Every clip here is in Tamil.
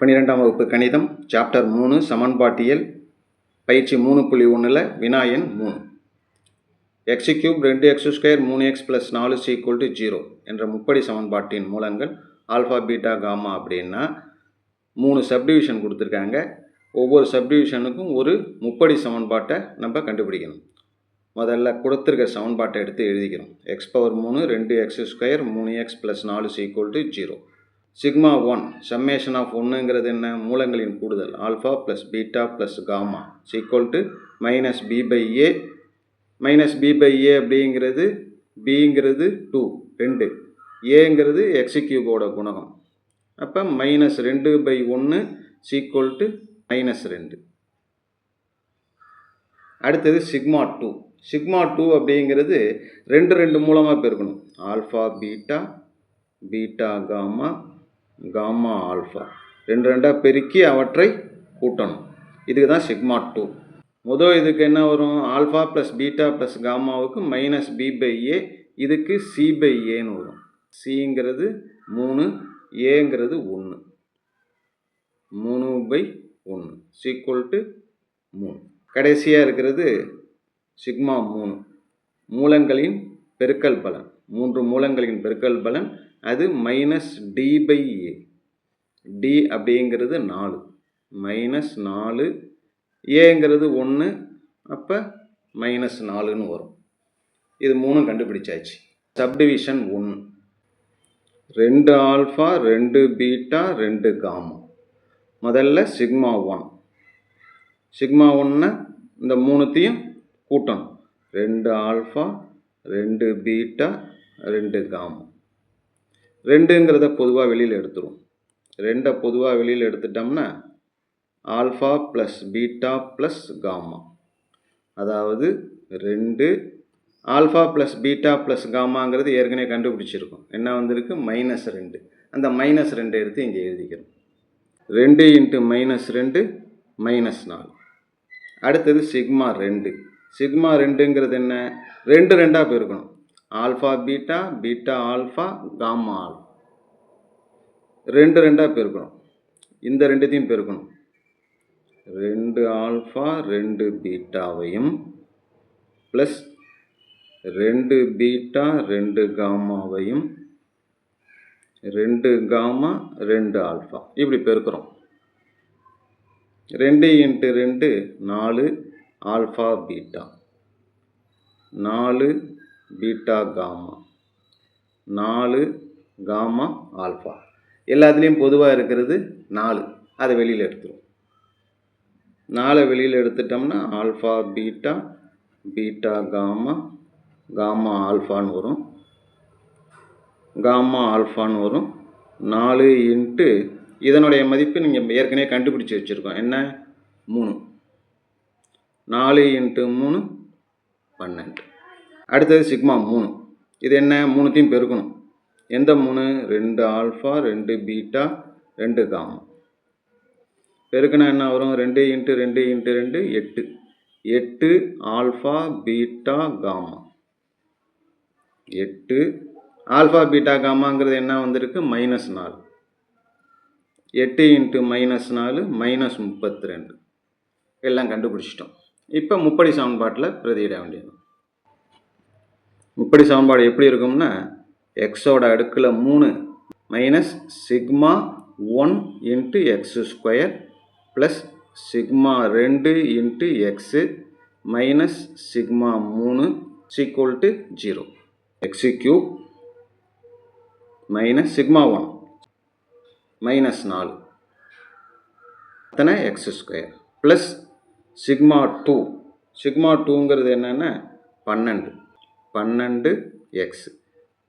பன்னிரெண்டாம் வகுப்பு கணிதம் சாப்டர் மூணு சமன்பாட்டியல் பயிற்சி மூணு புள்ளி ஒன்றில் வினாயன் மூணு. எக்ஸ் கியூப் ரெண்டு எக்ஸ் ஸ்கொயர் மூணு எக்ஸ் ப்ளஸ் நாலு சீக்குவல் டு ஜீரோ என்ற முப்படி சமன்பாட்டின் மூலங்கள் ஆல்ஃபா பீட்டா காமா அப்படின்னா மூணு சப்டிவிஷன் கொடுத்துருக்காங்க. ஒவ்வொரு சப்டிவிஷனுக்கும் ஒரு முப்படி சமன்பாட்டை நம்ம கண்டுபிடிக்கணும். முதல்ல கொடுத்துருக்க சமன்பாட்டை எடுத்து எழுதிக்கிறோம். எக்ஸ் பவர் மூணு ரெண்டு எக்ஸ் ஸ்கொயர் மூணு எக்ஸ் ப்ளஸ் நாலு equal to zero sigma one summation of ஒன்றுங்கிறது என்ன? மூலங்களின் கூடுதல். Alpha plus beta plus gamma. Equal to minus b by a minus b by a அப்படிங்கிறது பிங்கிறது டூ ரெண்டு. ஏங்கிறது எக்ஸிக்யூபோட குணகம். அப்போ மைனஸ் ரெண்டு பை ஒன்று சீக்வல் டு மைனஸ் ரெண்டு. அடுத்தது சிக்மா டூ சிக்மா டூ அப்படிங்கிறது ரெண்டு ரெண்டு மூலமாக பெருக்கணும். Alpha beta beta gamma gamma alpha. ரெண்டு ரெண்டாக பெருக்கி அவற்றை கூட்டணும். இதுக்கு தான் சிக்மா டூ. முதல் இதுக்கு என்ன வரும்? ஆல்ஃபா ப்ளஸ் பீட்டா ப்ளஸ் காமாவுக்கு மைனஸ் பி பை ஏ. இதுக்கு சி பை ஏன்னு வரும். சிங்கிறது மூணு ஏங்கிறது ஒன்று மூணு பை ஒன்று சீக்குவல் டு மூணு. கடைசியாக இருக்கிறது சிக்மா மூணு. மூலங்களின் பெருக்கல் பலன். மூன்று மூலங்களின் பெருக்கல் பலன் அது minus d by a d அப்படிங்கிறது நாலு. மைனஸ் நாலு ஏங்கிறது ஒன்று அப்போ மைனஸ் நாலுன்னு வரும். இது மூணும் கண்டுபிடிச்சாச்சு. சப்டிவிஷன் ஒன்று ரெண்டு ஆல்ஃபா ரெண்டு பீட்டா ரெண்டு காமா முதல்ல சிக்மா ஒன் சிக்மா ஒன்னை இந்த மூணுத்தையும் கூட்டணும். ரெண்டு ஆல்ஃபா ரெண்டு பீட்டா ரெண்டு காமா ரெண்டுங்கிறத பொதுவாக வெளியில் எடுத்துருவோம் ரெண்டை பொதுவாக வெளியில் எடுத்துட்டோம்னா alpha plus beta plus gamma. அதாவது ரெண்டு ஆல்ஃபா ப்ளஸ் பீட்டா ப்ளஸ் காமாங்கிறது ஏற்கனவே கண்டுபிடிச்சிருக்கோம். என்ன வந்திருக்கு? மைனஸ் ரெண்டு. அந்த மைனஸ் ரெண்டு எடுத்து இங்கே எழுதிக்கிறோம். ரெண்டு இன்ட்டு மைனஸ் ரெண்டு மைனஸ் நாலு. அடுத்தது சிக்மா ரெண்டு. சிக்மா ரெண்டுங்கிறது என்ன? ரெண்டு ரெண்டாக போயிருக்கணும். Alpha beta beta alpha gamma alpha ரெண்டு ரெண்டாக பெருக்கணும். இந்த ரெண்டுத்தையும் பெருக்கணும். ரெண்டு ஆல்ஃபா ரெண்டு பீட்டாவையும் ப்ளஸ் ரெண்டு பீட்டா ரெண்டு காமாவையும் ரெண்டு காமா ரெண்டு ஆல்ஃபா. இப்படி பெருக்கிறோம். ரெண்டு இன்ட்டு ரெண்டு நாலு ஆல்ஃபா பீட்டா. நாலு பீட்டா காமா. நாலு காமா ஆல்ஃபா. எல்லாத்துலேயும் பொதுவாக இருக்கிறது நாலு. அதை வெளியில் எடுத்துருவோம் நாலை வெளியில் எடுத்துட்டோம்னா alpha beta beta gamma gamma ஆல்ஃபான்னு வரும். காமா ஆல்ஃபான்னு வரும். நாலு இன்ட்டு இதனுடைய மதிப்பு நீங்கள் ஏற்கனவே கண்டுபிடிச்சி வச்சுருக்கோம். என்ன? மூணு. நாலு இன்ட்டு மூணு பன்னெண்டு. அடுத்தது சிக்மா மூணு. இது என்ன? மூணுத்தையும் பெருக்கணும். எந்த மூணு? ரெண்டு ஆல்ஃபா ரெண்டு பீட்டா ரெண்டு காமா. பெருக்கினா என்ன வரும்? ரெண்டு இன்ட்டு ரெண்டு இன்ட்டு ரெண்டு எட்டு. எட்டு ஆல்ஃபா பீட்டா காமா. எட்டு ஆல்ஃபா பீட்டா காமாங்கிறது என்ன வந்திருக்கு? மைனஸ் நாலு. எட்டு இன்ட்டு மைனஸ் நாலு மைனஸ் முப்பத்தி ரெண்டு. எல்லாம் கண்டுபிடிச்சிட்டோம். இப்போ முப்படி சமன்பாட்டில் பிரதியிட வேண்டியது. முப்படி சமன்பாடு எப்படி இருக்கும்னா எக்ஸோட அடுக்கில் மூணு minus sigma one into x square plus sigma ரெண்டு இன்ட்டு எக்ஸு மைனஸ் சிக்மா மூணு equal to zero x cube minus sigma one minus நாலு. அத்தனை x square plus sigma two sigma டூங்கிறது என்னென்னா பன்னெண்டு. பன்னெண்டு எக்ஸ்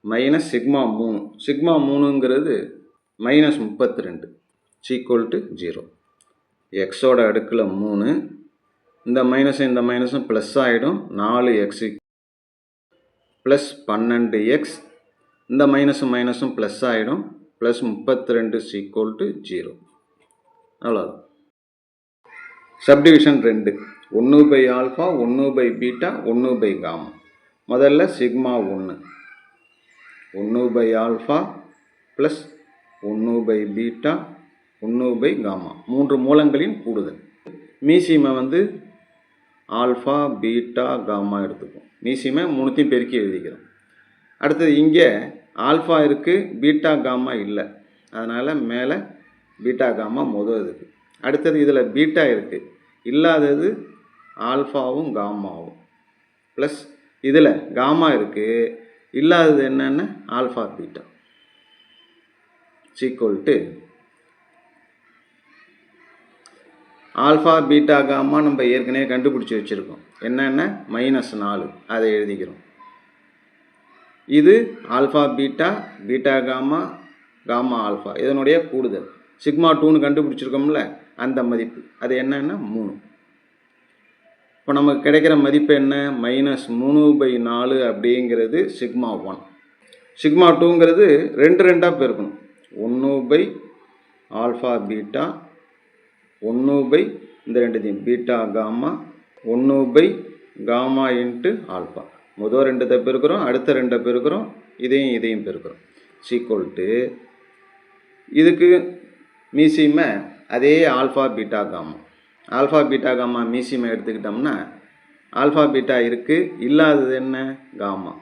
மைனஸ் சிக்மா மூணு. சிக்மா மூணுங்கிறது மைனஸ் முப்பத்தி ரெண்டு சீக்குவல் டு ஜீரோ எக்ஸோட அடுக்கில் மூணு. இந்த மைனஸும் இந்த மைனஸும் ப்ளஸ் ஆகிடும் நாலு எக்ஸ் ப்ளஸ் பன்னெண்டு எக்ஸ் இந்த மைனஸும் மைனஸும் ப்ளஸ் ஆகிடும் ப்ளஸ் முப்பத்தி ரெண்டு சீக்குவல் டு ஜீரோ அவ்வளோதான் சப்டிவிஷன் ரெண்டு. ஒன்று பை ஆல்ஃபா ஒன்று பை பீட்டா ஒன்று பை காமா முதல்ல சிக்மா ஒன்று ஒன்று பை ஆல்ஃபா ப்ளஸ் ஒன்று பை பீட்டா ஒன்று பை காமா. மூன்று மூலங்களின் கூடுதல். மீசிமை வந்து ஆல்ஃபா பீட்டா காமா எடுத்துக்கும் மீசிமை மூணுத்தையும் பெருக்கி எழுதிக்கிறோம். அடுத்தது இங்கே ஆல்ஃபா இருக்குது பீட்டா காமா இல்லை. அதனால் மேலே பீட்டா காமா முதல் இருக்குது அடுத்தது இதில் பீட்டா இருக்குது இல்லாதது ஆல்ஃபாவும் காமாவும். ப்ளஸ் இதில் காமா இருக்குது இல்லாதது என்னென்ன alpha beta. Equal to alpha beta gamma நம்ம ஏற்கனவே கண்டுபிடிச்சி வச்சுருக்கோம். என்னென்ன? மைனஸ் நாலு. அதை எழுதிக்கிறோம். இது alpha beta beta gamma gamma alpha. இதனுடைய கூடுதல். சிக்மா டூன்னு கண்டுபிடிச்சிருக்கோம்ல அந்த மதிப்பு. அது என்னென்னா மூணு. இப்போ நமக்கு கிடைக்கிற மதிப்பு என்ன? மைனஸ் மூணு பை நாலு அப்படிங்கிறது சிக்மா ஒன் சிக்மா டூங்கிறது ரெண்டு ரெண்டாக பெருக்கணும். ஒன்று பை ஆல்ஃபா பீட்டா ஒன்று பை இந்த ரெண்டுத்தையும் பீட்டா காமா ஒன்று பை காமா இன்ட்டு ஆல்ஃபா முதல் ரெண்டு பெருக்கிறோம் அடுத்த ரெண்டை பெருக்கிறோம் இதையும் இதையும் பெருக்கிறோம். சீக்வல்ட்டு இதுக்கு மீசிமை அதே alpha beta gamma alpha beta gamma மீசியமை எடுத்துக்கிட்டோம்னா ஆல்ஃபா பீட்டா இருக்குது இல்லாதது என்ன? காமா.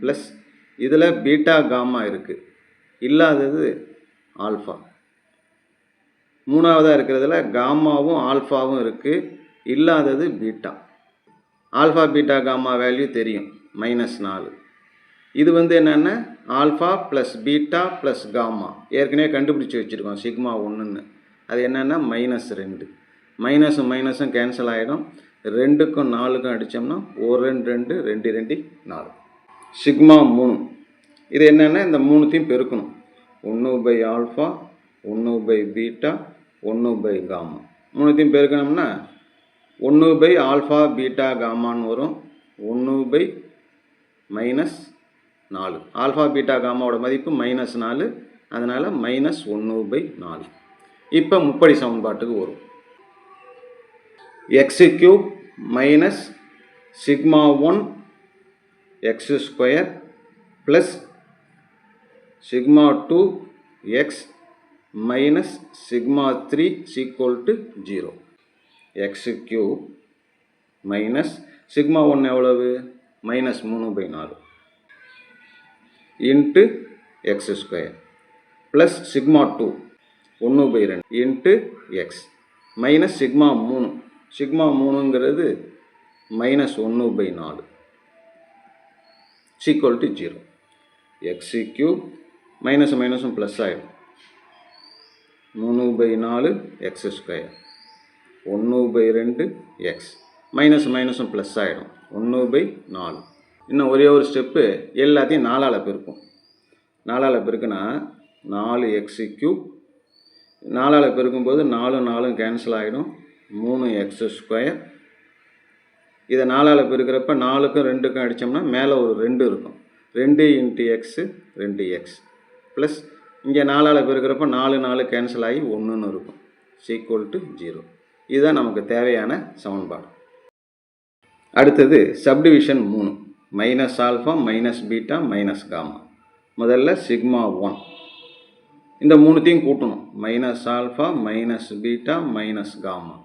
ப்ளஸ் இதில் பீட்டா காமா இருக்குது இல்லாதது ஆல்ஃபா. மூணாவதாக இருக்கிறதுல காமாவும் ஆல்ஃபாவும் இருக்குது இல்லாதது beta. Alpha beta gamma value தெரியும் மைனஸ் நாலு. இது வந்து என்னென்னா? Alpha plus beta plus gamma. ஏற்கனவே கண்டுபிடிச்சி வச்சுருக்கோம் சிக்மா ஒன்றுன்னு அது என்னென்னா மைனஸ் ரெண்டு. மைனஸும் மைனஸும் கேன்சல் ஆகிடும் ரெண்டுக்கும் நாலுக்கும் அடித்தோம்னா ஒரு ரெண்டு ரெண்டு ரெண்டு ரெண்டு நாலு. சிக்மா மூணு. இது என்னென்னா இந்த மூணுத்தையும் பெருக்கணும். ஒன்று பை ஆல்ஃபா ஒன்று பை பீட்டா ஒன்று பை காமா மூணுத்தையும் பெருக்கணும்னா ஒன்று பை ஆல்ஃபா பீட்டா காமான்னு வரும். ஒன்று பை மைனஸ் நாலு. ஆல்ஃபா பீட்டா காமாவோட மதிப்பு மைனஸ் நாலு. அதனால் மைனஸ் ஒன்று பை நாலு. இப்போ முப்படி சமன்பாட்டுக்கு வரும். X cube minus sigma one x square plus sigma two x minus sigma three equal to zero x cube minus sigma one எவ்வளவு? மைனஸ் மூணு பை நாலு. Into x square plus sigma two ஒன்று பை ரெண்டு இன்ட்டு எக்ஸ் மைனஸ் சிக்மா மூணு. சிக்மா மூணுங்கிறது மைனஸ் ஒன்று பை நாலு. Equal to zero x cube minus மைனஸும் ப்ளஸ் ஆகிடும் மூணு பை நாலு எக்ஸ் ஸ்கொயர் ஒன்று பை ரெண்டு எக்ஸ் மைனஸ் மைனஸும் ப்ளஸ் ஆகிடும் ஒன்று பை நாலு. இன்னும் ஒரே ஒரு ஸ்டெப்பு எல்லாத்தையும் நாலால் பெருக்கும். நாலால் பெருக்குன்னா நாலு எக்ஸு க்யூப் நாலால் பெருக்கும்போது நாலு நாலும் கேன்சல் ஆகிடும் மூணு எக்ஸ் ஸ்கொயர் இதை நாலால் பெருக்கிறப்ப நாலுக்கும் ரெண்டுக்கும் அடித்தோம்னா மேலே ஒரு ரெண்டு இருக்கும். ரெண்டு இன்ட்டு எக்ஸு ரெண்டு எக்ஸ் ப்ளஸ் இங்கே நாலால் பெருக்கிறப்ப நாலு நாலு கேன்சல் ஆகி ஒன்றுன்னு இருக்கும். சீக்குவல் டு ஜீரோ இதுதான் நமக்கு தேவையான சமன்பாடு. அடுத்தது சப்டிவிஷன் மூணு. Minus alpha minus beta minus gamma முதல்ல சிக்மா ஒன் இந்த மூணுத்தையும் கூட்டணும். Minus alpha minus beta minus gamma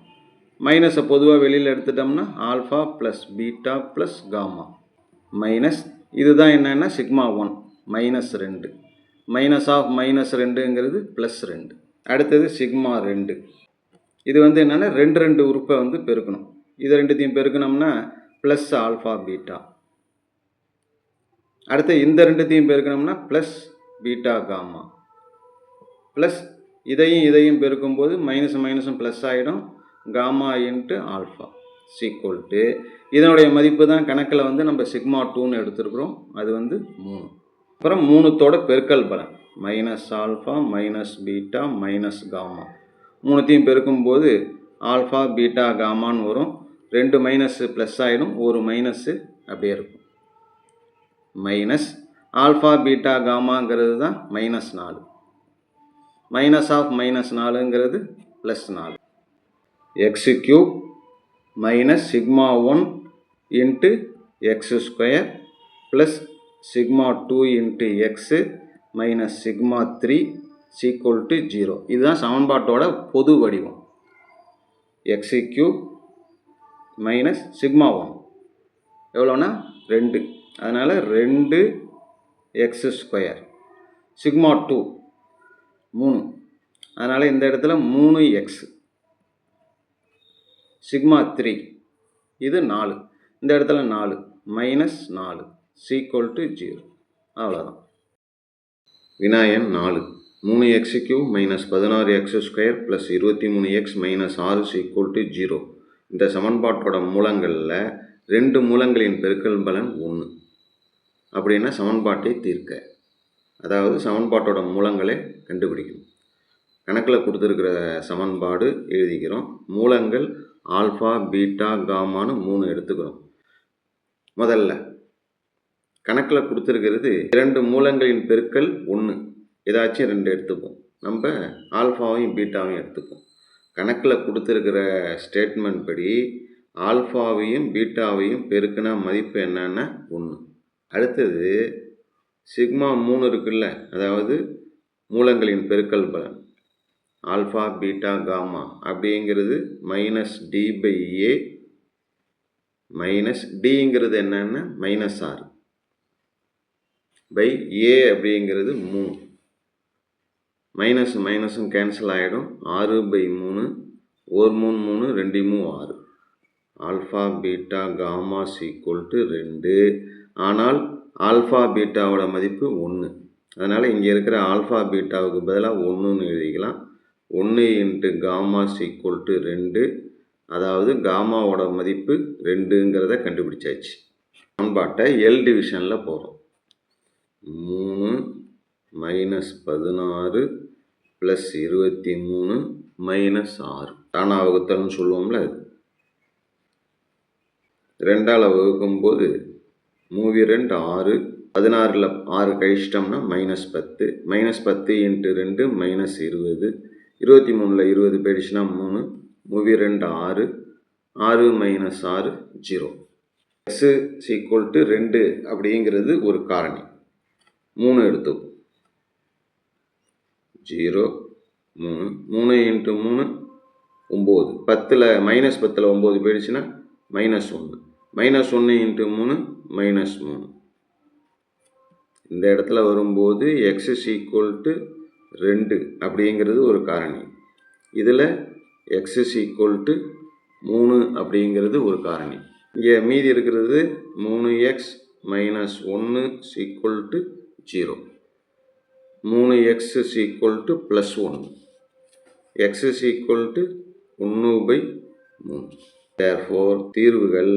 மைனஸை பொதுவாக வெளியில் எடுத்துட்டோம்னா alpha plus beta plus gamma minus இதுதான் என்னென்னா சிக்மா ஒன் மைனஸ் ரெண்டு. மைனஸ் ஆஃப் மைனஸ் ரெண்டுங்கிறது ப்ளஸ் ரெண்டு. அடுத்தது சிக்மா ரெண்டு. இது வந்து என்னென்னா ரெண்டு ரெண்டு உறுப்பை வந்து பெருக்கணும். இது ரெண்டுத்தையும் பெருக்கணும்னா ப்ளஸ் ஆல்ஃபா பீட்டா அடுத்து இந்த ரெண்டுத்தையும் பெருக்கணும்னா ப்ளஸ் பீட்டா காமா ப்ளஸ் இதையும் இதையும் பெருக்கும்போது மைனஸ் மைனஸும் ப்ளஸ் ஆகிடும் gamma into alpha equal to இதனுடைய மதிப்பு தான் கணக்கில் வந்து நம்ம சிக்மா டூன்னு எடுத்துருக்குறோம். அது வந்து மூணு. அப்புறம் மூணுத்தோட பெருக்கல் பலன். Minus alpha minus beta minus gamma மூணுத்தையும் பெருக்கும்போது ஆல்ஃபா பீட்டா காமான்னு வரும். ரெண்டு மைனஸு ப்ளஸ் ஆகிடும் ஒரு மைனஸ்ஸு அப்படியே இருக்கும். மைனஸ் ஆல்ஃபா பீட்டா காமாங்கிறது தான் மைனஸ் நாலு. மைனஸ் ஆஃப் மைனஸ் நாலுங்கிறது ப்ளஸ் நாலு. X cube minus sigma one into x square plus sigma two into x minus sigma three equal to zero இதுதான் சமன்பாட்டோட பொது வடிவம். X cube minus sigma one எவ்வளோன்னா ரெண்டு. அதனால் ரெண்டு எக்ஸ் ஸ்கொயர் சிக்மா டூ மூணு. அதனால் இந்த இடத்துல மூணு எக்ஸ் சிக்மா த்ரீ. இது நாலு. இந்த இடத்துல நாலு. மைனஸ் நாலு. சீக்வல் டு ஜீரோ அவ்வளோதான் வினாயன் நாலு. மூணு எக்ஸ் கியூப் மைனஸ் பதினாறு எக்ஸ் ஸ்கொயர் ப்ளஸ் இருபத்தி மூணு எக்ஸ் மைனஸ் ஆறு சீக்குவல் டு ஜீரோ இந்த சமன்பாட்டோட மூலங்களில் ரெண்டு மூலங்களின் பெருக்கல் பலன் ஒன்று அப்படின்னா சமன்பாட்டை தீர்க்க. அதாவது சமன்பாட்டோட மூலங்களை கண்டுபிடிக்கணும். கணக்கில் கொடுத்துருக்கிற சமன்பாடு எழுதிக்கிறோம். மூலங்கள் ஆல்ஃபா பீட்டா காமான்னு மூணு எடுத்துக்கிறோம். முதல்ல கணக்கில் கொடுத்துருக்கிறது இரண்டு மூலங்களின் பெருக்கல் ஒன்று ஏதாச்சும் ரெண்டு எடுத்துப்போம். நம்ம ஆல்ஃபாவையும் பீட்டாவையும் எடுத்துப்போம். கணக்கில் கொடுத்துருக்கிற ஸ்டேட்மெண்ட் படி ஆல்ஃபாவையும் பீட்டாவையும் பெருக்கினா மதிப்பு என்னன்னா ஒன்று அடுத்தது சிக்மா மூணு இருக்குல்ல அதாவது மூலங்களின் பெருக்கல் பலன். ஆல்ஃபா பீட்டா காமா அப்படிங்கிறது minus d by a minus டிங்கிறது என்னென்னா மைனஸ் ஆறு பை ஏ அப்படிங்கிறது மூணு. மைனஸ் மைனஸும் கேன்சல் ஆகிடும் ஆறு பை மூணு ஒரு மூணு மூணு ரெண்டு மூணு ஆறு. Alpha beta gamma equal to ரெண்டு. ஆனால் ஆல்ஃபா பீட்டாவோட மதிப்பு ஒன்று அதனால் இங்கே இருக்கிற ஆல்ஃபா பீட்டாவுக்கு பதிலாக ஒன்றுன்னு எழுதிக்கலாம். ஒன்று இன்ட்டு காமா ஈக்குவல் டு ரெண்டு. அதாவது காமாவோட மதிப்பு ரெண்டுங்கிறத கண்டுபிடிச்சாச்சு. சமன்பாட்டை எல் டிவிஷனில் போகிறோம் மூணு மைனஸ் பதினாறு ப்ளஸ் இருபத்தி மூணு மைனஸ் ஆறு. தானா வகுத்தல்னு சொல்லுவோம்ல அது. ரெண்டால் வகுக்கும்போது மூவி ரெண்டு ஆறு பதினாறில் ஆறு கழிச்சிட்டோம்னா மைனஸ் பத்து மைனஸ் பத்து இன்ட்டு ரெண்டு மைனஸ் இருபது. இருபத்தி மூணில் இருபது போயிடுச்சுன்னா மூணு மூவி ரெண்டு ஆறு ஆறு மைனஸ் ஆறு ஜீரோ எக்ஸு சீக்குவல் டு ரெண்டு அப்படிங்கிறது ஒரு காரணி. மூணு எடுத்துக்கும் ஜீரோ மூணு மூணு இன்ட்டு மூணு ஒம்பது. பத்தில் மைனஸ் பத்தில் ஒம்பது போயிடுச்சுன்னா மைனஸ் ஒன்று. மைனஸ் ஒன்று இன்ட்டு மூணு மைனஸ் மூணு. இந்த இடத்துல வரும்போது எக்ஸ் இஸ் ஈக்குவல் டு ரெண்டு அப்படிங்கிறது ஒரு காரணி. இதில் எக்ஸ் இஸ் ஈக்குவல் டு மூணு அப்படிங்கிறது ஒரு காரணி. இங்கே மீதி இருக்கிறது மூணு எக்ஸ் மைனஸ் ஒன்று சீக்குவல் டு ஜீரோ மூணு x is equal to plus ஒன்று எக்ஸ் இஸ் ஈக்குவல் டு ஒன்று பை மூணு தேர்ஃபோர் தீர்வுகள்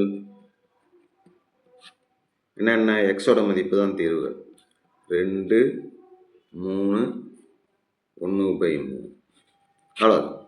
என்னென்ன எக்ஸோட மதிப்பு தான் தீர்வு? ரெண்டு மூணு ஒன்று பை மூணு அவ்வளோதான்